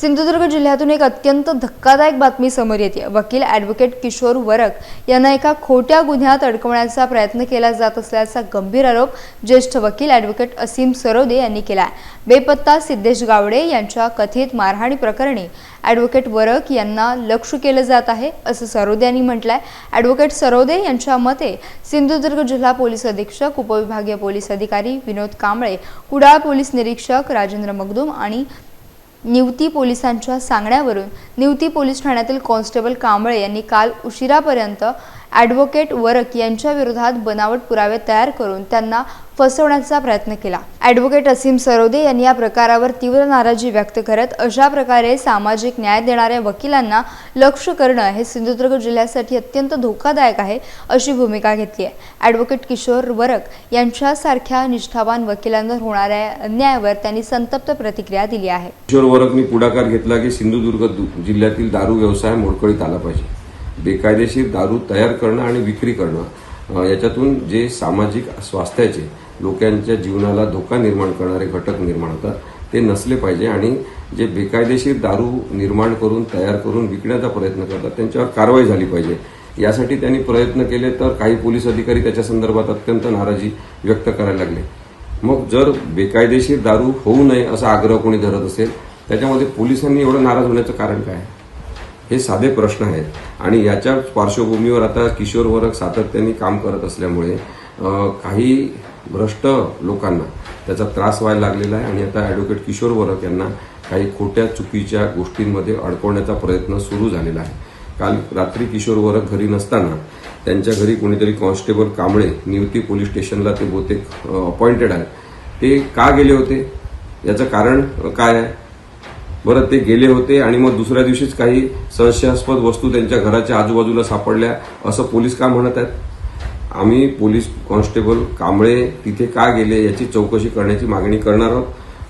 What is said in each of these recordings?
सिंधुदुर्ग जिल्ह्यातून एक अत्यंत धक्कादायक बातमी समोर येते. वकील ॲडव्होकेट किशोर वरक यांना एका खोट्या गुन्ह्यात अडकवण्याचा प्रयत्न केला जात असल्याचा गंभीर आरोप ज्येष्ठ वकील ॲडव्होकेट असीम सरोदे यांनी केला आहे बेपत्ता सिद्धेश गावडे यांच्या कथित मारहाणी प्रकरणी ॲडव्होकेट वरक यांना लक्ष केलं जात आहे असं सरोदे यांनी म्हटलंय. ॲडव्होकेट सरोदे यांच्या मते सिंधुदुर्ग जिल्हा पोलीस अधीक्षक उपविभागीय पोलीस अधिकारी विनोद कांबळे कुडाळ पोलीस निरीक्षक राजेंद्र मगदूम आणि निवती पोलिसांच्या सांगण्यावरून निवती पोलीस ठाण्यातील कॉन्स्टेबल कांबळे यांनी काल उशिरापर्यंत ॲडव्होकेट वरक यांच्या विरोधात बनावट पुरावे तयार करून त्यांना फसवण्याचा प्रयत्न केला. ॲडव्होकेट असीम सरोदे यांनी या प्रकारावर तीव्र नाराजी व्यक्त करत अशा प्रकारे सामाजिक न्याय देणाऱ्या वकिलांना लक्ष करणं हे सिंधुदुर्ग जिल्ह्यासाठी अत्यंत धोकादायक आहे अशी भूमिका घेतली आहे. ॲडव्होकेट किशोर वरक यांच्यासारख्या निष्ठावान वकिलांवर होणाऱ्या अन्यायावर त्यांनी संतप्त प्रतिक्रिया दिली आहे. किशोर वरकनी पुढाकार घेतला की सिंधुदुर्ग जिल्ह्यातील दारू व्यवसाय मोडकळीत आला पाहिजे. बेकायदेशीर दारू तयार करणं आणि विक्री करणं याच्यातून जे सामाजिक स्वास्थ्याचे लोकांच्या जीवनाला धोका निर्माण करणारे घटक निर्माण होतात ते नसले पाहिजे आणि जे बेकायदेशीर दारू निर्माण करून तयार करून विकण्याचा प्रयत्न करतात त्यांच्यावर कारवाई झाली पाहिजे. यासाठी त्यांनी प्रयत्न केले तर काही पोलीस अधिकारी त्याच्या संदर्भात अत्यंत नाराजी व्यक्त करायला लागले. मग जर बेकायदेशीर दारू होऊ नये असा आग्रह कोणी धरत असेल त्याच्यामध्ये पोलिसांनी एवढं नाराज होण्याचं कारण काय? हे साधे प्रश्न आहेत. आणि याच्या पार्श्वभूमीवर आता किशोर वर्ग सातत्याने काम करत असल्यामुळे काही भ्रष्ट लोकांना त्याचा त्रास व्हायला लागलेला आहे. आणि आता ॲडव्होकेट किशोर वरक यांना काही खोट्या चुकीच्या गोष्टींमध्ये अडकवण्याचा प्रयत्न सुरू झालेला आहे. काल रात्री किशोर वरक घरी नसताना त्यांच्या घरी कोणीतरी कॉन्स्टेबल कांबळे निवती पोलीस स्टेशनला ते बहुतेक अपॉइंटेड आहेत. ते का गेले होते? याचं कारण काय आहे? बरं ते गेले होते आणि मग दुसऱ्या दिवशीच काही संशयास्पद वस्तू त्यांच्या घराच्या आजूबाजूला सापडल्या. असं पोलीस का म्हणत आहेत? आम्ही पोलीस कॉन्स्टेबल कांबळे तिथे का गेले याची चौकशी करण्याची मागणी करणार आहोत.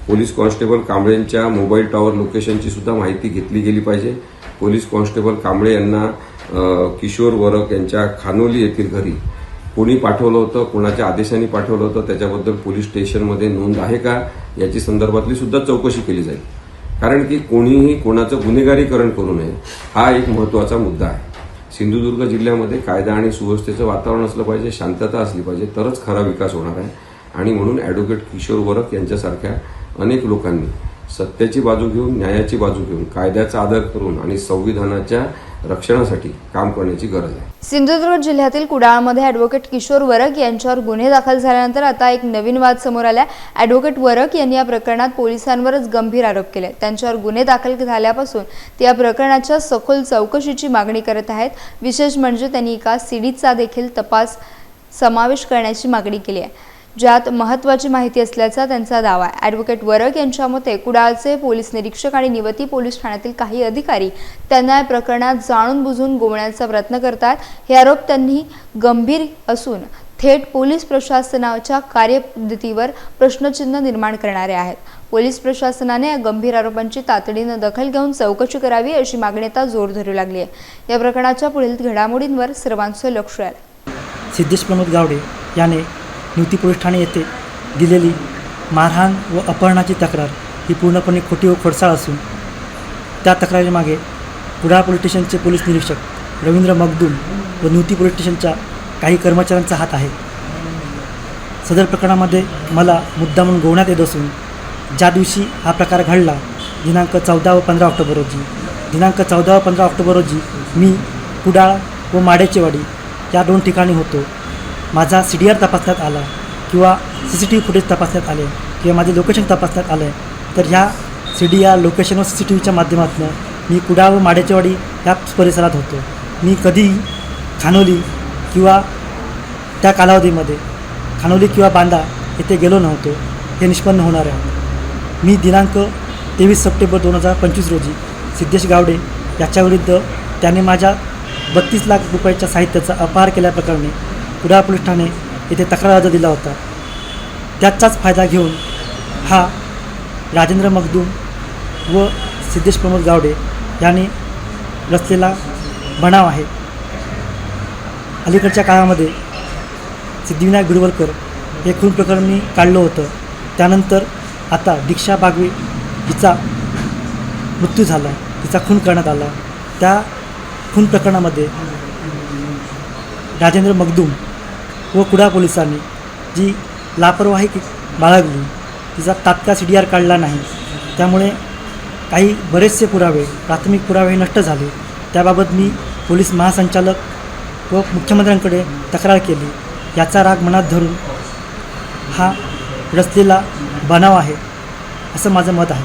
पोलीस कॉन्स्टेबल कांबळेंच्या मोबाईल टॉवर लोकेशनची सुद्धा माहिती घेतली गेली पाहिजे. पोलीस कॉन्स्टेबल कांबळे यांना किशोर वरक यांच्या खानोली येथील घरी कोणी पाठवलं होतं कोणाच्या आदेशाने पाठवलं होतं त्याच्याबद्दल पोलीस स्टेशनमध्ये नोंद आहे का? याची संदर्भातली सुद्धा चौकशी केली जाईल. कारण की कोणीही कोणाचं गुन्हेगारीकरण करू नये हा एक महत्त्वाचा मुद्दा आहे. सिंधुदुर्ग जिल्ह्यामध्ये कायदा आणि सुव्यवस्थेचं वातावरण असलं पाहिजे शांतता असली पाहिजे तरच खरा विकास होणार आहे. आणि म्हणून ॲडव्होकेट किशोर वरक यांच्यासारख्या अनेक लोकांनी सत्याची बाजू घेऊन न्यायाची बाजू घेऊन कायद्याचा आदर करून आणि संविधानाच्या रक्षणासाठी काम करण्याची गरज आहे. सिंधुदुर्ग जिल्ह्यातील कुडाळमध्ये ॲडव्होकेट किशोर वरक यांच्यावर गुन्हे दाखल झाल्यानंतर आता एक नवीन वाद समोर आला ॲडव्होकेट वरक यांनी या प्रकरणात पोलिसांवरच गंभीर आरोप केले. त्यांच्यावर गुन्हे दाखल झाल्यापासून ते या प्रकरणाच्या सखोल चौकशीची मागणी करत आहेत. विशेष म्हणजे त्यांनी एका सीडीचा देखील तपास समावेश करण्याची मागणी केली आहे. ज्यात महत्त्वाची माहिती असल्याचा त्यांचा दावा. आहे ॲडव्होकेट वरक यांच्या मते कुडाळचे पोलीस निरीक्षक आणि निवती पोलीस ठाण्यातील काही अधिकारी त्यांना या प्रकरणात जाणून बुजून गोवण्याचा प्रयत्न करतात. हे आरोप त्यांनी गंभीर असून थेट पोलीस प्रशासनाच्या कार्यपद्धतीवर प्रश्नचिन्ह निर्माण करणारे आहेत. पोलीस प्रशासनाने या गंभीर आरोपांची तातडीनं दखल घेऊन चौकशी करावी अशी मागणी आता जोर धरू लागली आहे. या प्रकरणाच्या पुढील घडामोडींवर सर्वांचं लक्ष आहे. सिद्धेश प्रमोद गावडे याने निवती पोलीस ठाणे येथे दिलेली मारहाण व अपहरणाची तक्रार ही पूर्णपणे खोटी व खोडसाळ असून त्या तक्रारीमागे कुडाळ पोलीस स्टेशनचे पोलीस निरीक्षक रवींद्र मगदूम व निवती पोलीस स्टेशनच्या काही कर्मचाऱ्यांचा हात आहे. सदर प्रकरणामध्ये मला मुद्दा म्हणून गोवण्यात येत असून ज्या दिवशी हा प्रकार घडला दिनांक चौदा व पंधरा ऑक्टोबर रोजी दिनांक चौदा व पंधरा ऑक्टोबर रोजी मी कुडाळ व माडेचेवाडी या दोन ठिकाणी होतो. माझा सी डी आर तपासण्यात आला किंवा C C T V footage तपासण्यात आले किंवा माझे लोकेशन तपासण्यात आलं तर ह्या सी डी आर लोकेशन व सी सी टी व्हीच्या माध्यमातून मी कुडाळ व माडेचेवाडी ह्या परिसरात होतो. मी कधीही खानोली किंवा त्या कालावधीमध्ये खानोली किंवा बांदा येथे गेलो नव्हतो. हे निष्पन्न होणार आहे. मी दिनांक तेवीस सप्टेंबर दोन हजार पंचवीस रोजी सिद्धेश गावडे याच्याविरुद्ध त्याने माझ्या बत्तीस लाख रुपयाच्या साहित्याचा अपहार केल्याप्रकरणी कुडाळ पोलीस ठाणे येथे तक्रार अर्ज दिला होता. त्याचाच फायदा घेऊन हा राजेंद्र मगदूम व सिद्धेश प्रमोद गावडे यांनी रचलेला बनाव आहे. अलीकडच्या काळामध्ये सिद्धिविनायक गुरुवलकर हे खून प्रकरणी काढलं होतं. त्यानंतर आता दीक्षा बागवे हिचा मृत्यू झाला. तिचा खून करण्यात आला. त्या खून प्रकरणामध्ये राजेंद्र मगदूम व कुडा पोलिसांनी जी लापरवाही बाळगली तिचा तात्काळ सी डी आर काढला नाही. त्यामुळे काही बरेचसे पुरावे प्राथमिक पुरावे नष्ट झाले. त्याबाबत मी पोलीस महासंचालक व मुख्यमंत्र्यांकडे तक्रार केली. याचा राग मनात धरून हा रचलेला बनाव आहे असं माझं मत आहे.